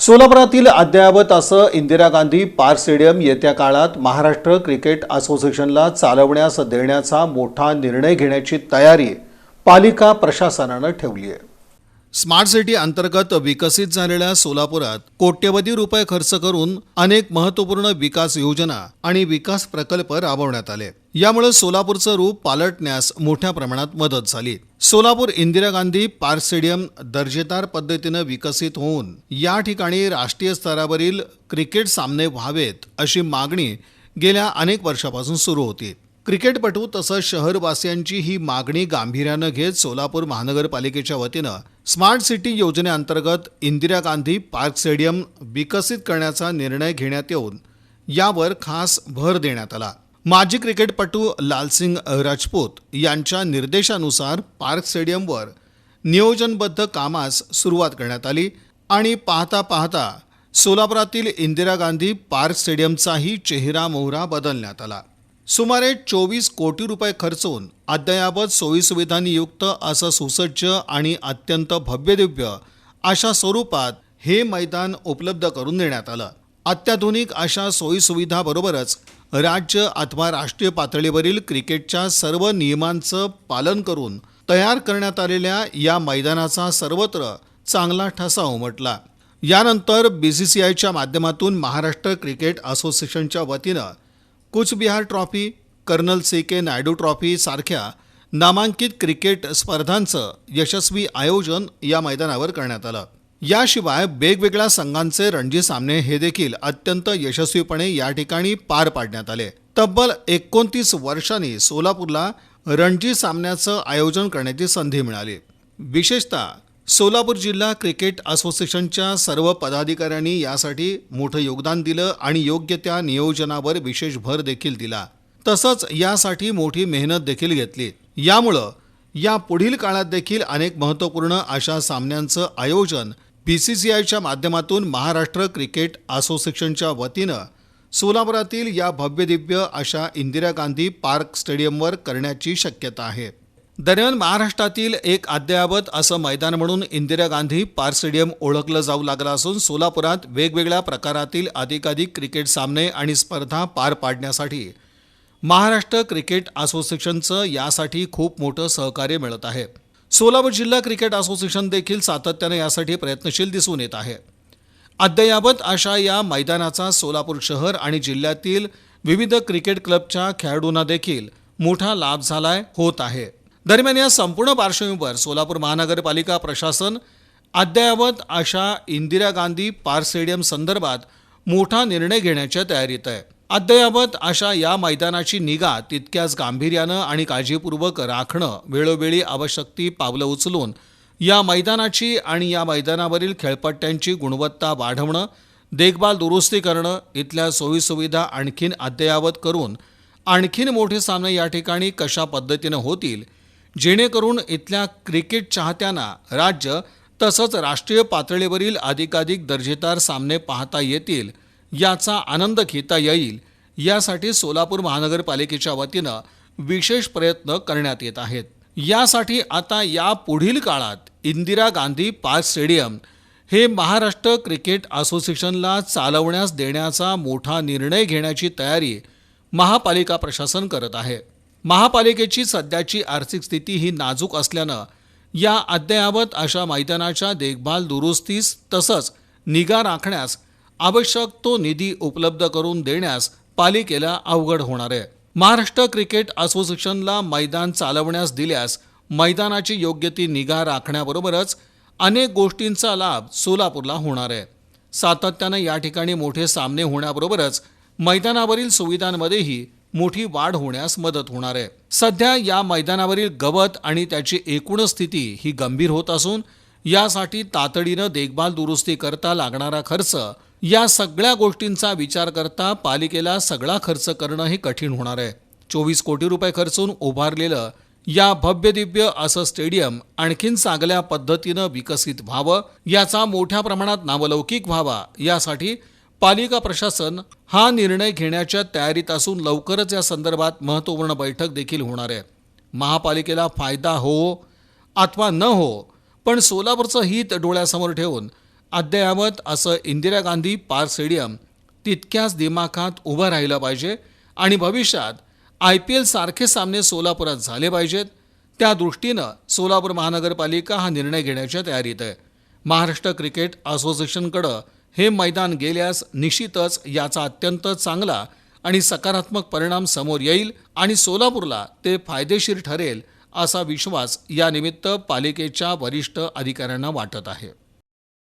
सोलापुरातील अद्ययावत असं इंदिरा गांधी पार स्टेडियम येत्या काळात महाराष्ट्र क्रिकेट असोसिएशनला चालवण्यास देण्याचा मोठा निर्णय घेण्याची तयारी पालिका प्रशासनानं ठेवली आहे. स्मार्ट सिटी अंतर्गत विकसित झालेल्या सोलापुरात कोट्यवधी रुपये खर्च करून अनेक महत्त्वपूर्ण विकास योजना आणि विकास प्रकल्प राबवण्यात आले. यामुळे सोलापूरचं रूप पालटण्यास मोठ्या प्रमाणात मदत झाली. सोलापूर इंदिरा गांधी पार्क स्टेडियम दर्जेदार पद्धतीनं विकसित होऊन या ठिकाणी राष्ट्रीय स्तरावरील क्रिकेट सामने व्हावेत अशी मागणी गेल्या अनेक वर्षापासून सुरू होती. क्रिकेटपटू तसंच शहरवासियांची ही मागणी गांभीर्यानं घेत सोलापूर महानगरपालिकेच्या वतीनं स्मार्ट सिटी योजनेअंतर्गत इंदिरा गांधी पार्क स्टेडियम विकसित करण्याचा निर्णय घेण्यात येऊन यावर खास भर देण्यात आला. माजी क्रिकेटपटू लालसिंग राजपूत यांच्या निर्देशानुसार पार्क स्टेडियमवर नियोजनबद्ध कामास सुरुवात करण्यात आली आणि पाहता पाहता सोलापुरातील इंदिरा गांधी पार्क स्टेडियमचाही चेहरा मोहरा बदलण्यात आला. सुमारे चोवीस कोटी रुपये खर्चून अद्ययावत सोयीसुविधांनी युक्त असं सुसज्ज आणि अत्यंत भव्यदिव्य अशा स्वरूपात हे मैदान उपलब्ध करून देण्यात आलं. अत्याधुनिक अशा सोयीसुविधाबरोबरच राज्य अथवा राष्ट्रीय पातळीवरील क्रिकेटच्या सर्व नियमांचं पालन करून तयार करण्यात आलेल्या या मैदानाचा सर्वत्र चांगला ठसा उमटला. यानंतर बी सी सी आयच्या माध्यमातून महाराष्ट्र क्रिकेट असोसिएशनच्या वतीनं Cooch Behar trophy colonel C K Naidu trophy सारख्या नामांकित क्रिकेट स्पर्धांचं यशस्वी आयोजन या मैदानावर करण्यात आलं. याशिवाय वेगवेगळ्या संघांचे रणजी सामने हे देखील अत्यंत यशस्वीपणे या ठिकाणी पार पाडण्यात आले. तब्बल एकोणतीस वर्षांनी सोलापूरला रणजी सामन्याचं आयोजन करण्याची संधी मिळाली. विशेषतः सोलापूर जिल्हा क्रिकेट असोसिएशनच्या सर्व पदाधिकाऱ्यांनी यासाठी मोठं योगदान दिलं आणि योग्य त्या नियोजनावर विशेष भर देखील दिला. तसंच यासाठी मोठी मेहनत देखील घेतली. यामुळं या पुढील काळात देखील अनेक महत्त्वपूर्ण अशा सामन्यांचं आयोजन बी सी सी आयच्या माध्यमातून महाराष्ट्र क्रिकेट असोसिएशनच्या वतीनं सोलापुरातील या भव्यदिव्य अशा इंदिरा गांधी पार्क स्टेडियमवर करण्याची शक्यता आहे. दरम्यान महाराष्ट्रातील एक अद्ययावत असं मैदान म्हणून इंदिरा गांधी पार्क स्टेडियम ओळखलं जाऊ लागलं असून सोलापुरात वेगवेगळ्या प्रकारातील अधिकाधिक क्रिकेट सामने आणि स्पर्धा पार पाडण्यासाठी महाराष्ट्र क्रिकेट असोसिएशनचं यासाठी खूप मोठं सहकार्य मिळत आहे. सोलापूर जिल्हा क्रिकेट असोसिएशन देखील सातत्याने यासाठी प्रयत्नशील दिसून येत आहे. अद्ययावत अशा या मैदानाचा सोलापूर शहर आणि जिल्ह्यातील विविध क्रिकेट क्लबच्या खेळाडूंना देखील मोठा लाभ झालाय होत आहे. दरम्यान या संपूर्ण पार्श्वभूमीवर सोलापूर महानगरपालिका प्रशासन अद्ययावत अशा इंदिरा गांधी पार्क स्टेडियम संदर्भात मोठा निर्णय घेण्याच्या तयारीत आहे. अद्ययावत अशा या मैदानाची निगा तितक्याच गांभीर्यानं आणि काळजीपूर्वक राखणं वेळोवेळी आवश्यक ती पावलं उचलून या मैदानाची आणि या मैदानावरील खेळपट्ट्यांची गुणवत्ता वाढवणं देखभाल दुरुस्ती करणं इथल्या सोयीसुविधा आणखीन अद्ययावत करून आणखीन मोठे सामने या ठिकाणी कशा पद्धतीनं होतील जेणेकरून इथल्या क्रिकेट चाहत्यांना राज्य तसंच राष्ट्रीय पातळीवरील अधिकाधिक दर्जेदार सामने पाहता येतील याचा आनंद घेता येईल यासाठी सोलापूर महानगरपालिकेच्या वतीनं विशेष प्रयत्न करण्यात येत आहेत. यासाठी आता या पुढील काळात इंदिरा गांधी पार्क स्टेडियम हे महाराष्ट्र क्रिकेट असोसिएशनला चालवण्यास देण्याचा मोठा निर्णय घेण्याची तयारी महापालिका प्रशासन करत आहे. महापालिकेची सध्याची आर्थिक स्थिती ही नाजूक असल्यानं या अद्ययावत अशा मैदानाच्या देखभाल दुरुस्तीस तसंच निगा राखण्यास आवश्यक तो निधी उपलब्ध करून देण्यास पालिकेला अवघड होणार आहे. महाराष्ट्र क्रिकेट असोसिएशनला मैदान चालवण्यास दिल्यास मैदानाची योग्य ती निगा राखण्याबरोबरच अनेक गोष्टींचा लाभ सोलापूरला होणार आहे. सातत्यानं या ठिकाणी मोठे सामने होण्याबरोबरच मैदानावरील सुविधांमध्येही मोठी वाढ होण्यास मदत होणार आहे. सध्या या मैदानावरील गवत आणि त्याची एकूण स्थिती ही गंभीर होत असून यासाठी तातडीनं देखभाल दुरुस्ती करता लागणारा खर्च या सगळ्या गोष्टींचा विचार करता पालिकेला सगळा खर्च करणं हे कठीण होणार आहे. चोवीस कोटी रुपये खर्चून उभारलेलं या भव्यदिव्य असं स्टेडियम आणखीन चांगल्या पद्धतीनं विकसित व्हावं याचा मोठ्या प्रमाणात नावलौकिक व्हावा यासाठी पालिका प्रशासन हा निर्णय घेण्याच्या तयारीत असून लवकरच या संदर्भात महत्त्वपूर्ण बैठक देखील होणार आहे. महापालिकेला फायदा हो अथवा न हो पण सोलापूरचं हित डोळ्यासमोर ठेवून अद्ययावत असं इंदिरा गांधी पार स्टेडियम तितक्याच दिमाखात उभं राहिलं पाहिजे आणि भविष्यात आय पी एलसारखे सामने सोलापुरात झाले पाहिजेत. त्या दृष्टीनं सोलापूर महानगरपालिका हा निर्णय घेण्याच्या तयारीत आहे. महाराष्ट्र क्रिकेट असोसिएशनकडं हे मैदान गेल्यास निश्चितच याचा अत्यंत चांगला आणि सकारात्मक परिणाम समोर येईल आणि सोलापूरला ते फायदेशीर ठरेल असा विश्वास यानिमित्त पालिकेच्या वरिष्ठ अधिकाऱ्यांना वाटत आहे.